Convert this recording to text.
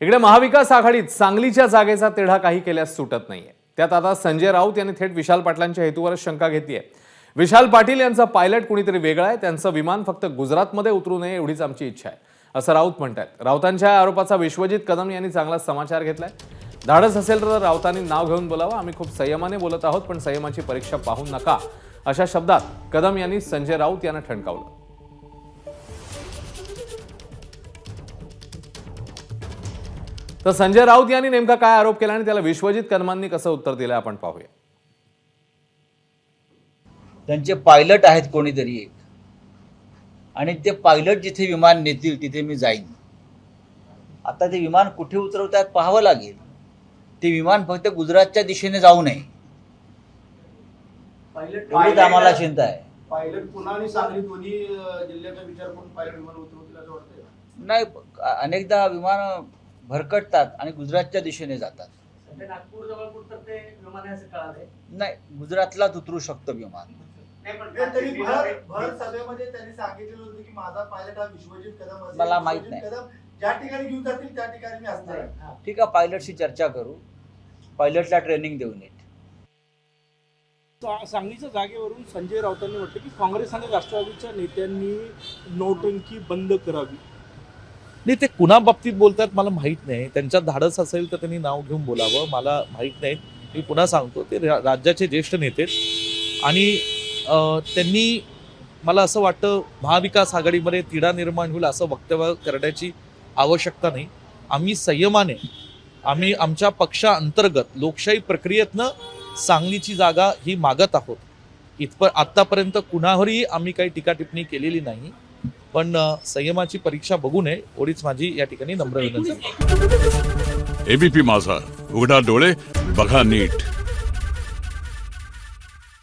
इकडे महाविकास आघाडीत सांगलीच्या जागेचा तेढा काही केल्यास सुटत नाहीये. त्यात आता संजय राऊत यांनी थेट विशाल पाटलांच्या हेतूवरच शंका घेतली आहे विशाल पाटील यांचा पायलट कुणीतरी वेगळा आहे त्यांचं विमान फक्त गुजरातमध्ये उतरू नये एवढीच आमची इच्छा आहे असं राऊत म्हणतात राऊतांच्या आरोपाचा विश्वजित कदम यांनी चांगला समाचार घेतलाय. धाडस असेल तर राऊतांनी नाव घेऊन बोलावं. आम्ही खूप संयमाने बोलत आहोत पण संयमाची परीक्षा पाहू नका अशा शब्दात कदम यांनी संजय राऊत यांना ठणकावलं. तर संजय राऊत यांनी नेमका काय आरोप केला आणि त्याला विश्वजित कदमांनी कसं उत्तर दिलं आपण पाहूया. त्यांचे पायलट आहेत कोणीतरी एक. आणि ते पायलट जिथे विमान नेतील तिथे मी जाईन. आता ते विमान कुठे उतरवतात पाहावं लागेल. ते विमान फक्त गुजरातच्या दिशेने जाऊ नये. पायलट एवढीच आम्हाला चिंता आहे. पायलट पुन्हा आणि सांगली दोन्ही अं, जिल्ह्याचा विचार करून पायलट विमान उतरवतील असं वाटतंय? नाही अनेकदा विमान भरकटतात आणि गुजरातच्या दिशेने जातात नाही गुजरातलाच उतरू शकतं विमान नाही पण ते तरी भर बिहार- भर सभेमध्ये त्यांनी सांगितलेलं होतं की माझा पायलट विश्वजित कदम असेल. मला माहीत नाही. कदम ज्या ठिकाणी घेऊन जातील त्या ठिकाणी मी असणार आहे. हा. ठीक आहे पायलटशी चर्चा करू पायलटला ट्रेनिंग देऊ नये सा- सांगलीच्या जागेवरून संजय राऊतांनी म्हटलं की काँग्रेस आणि राष्ट्रवादीच्या नेत्यांनी नोटंकी बंद करावी नाही ते कुणा बाबतीत बोलतात मला माहीत नाही. त्यांच्यात धाडस असेल तर त्यांनी नाव घेऊन बोलावं. मला माहीत नाही. मी पुन्हा सांगतो ते रा- राज्याचे ज्येष्ठ नेते आणि त्यांनी मला असं वाटतं महाविकास आघाडीमध्ये तिढा निर्माण होईल असं वक्तव्य करण्याची आवश्यकता नाही. आम्ही संयमाने आम्ही आमच्या पक्षाअंतर्गत लोकशाही प्रक्रियेतनं सांगलीची जागा ही मागत आहोत. इथपर आत्तापर्यंत कुणावरही आम्ही काही टीका टिप्पणी केलेली नाही. पण संयमाची परीक्षा बघू नये एवढीच माझी या ठिकाणी नम्र विनंती. एबीपी माझा. उघडा डोळे बघा नीट.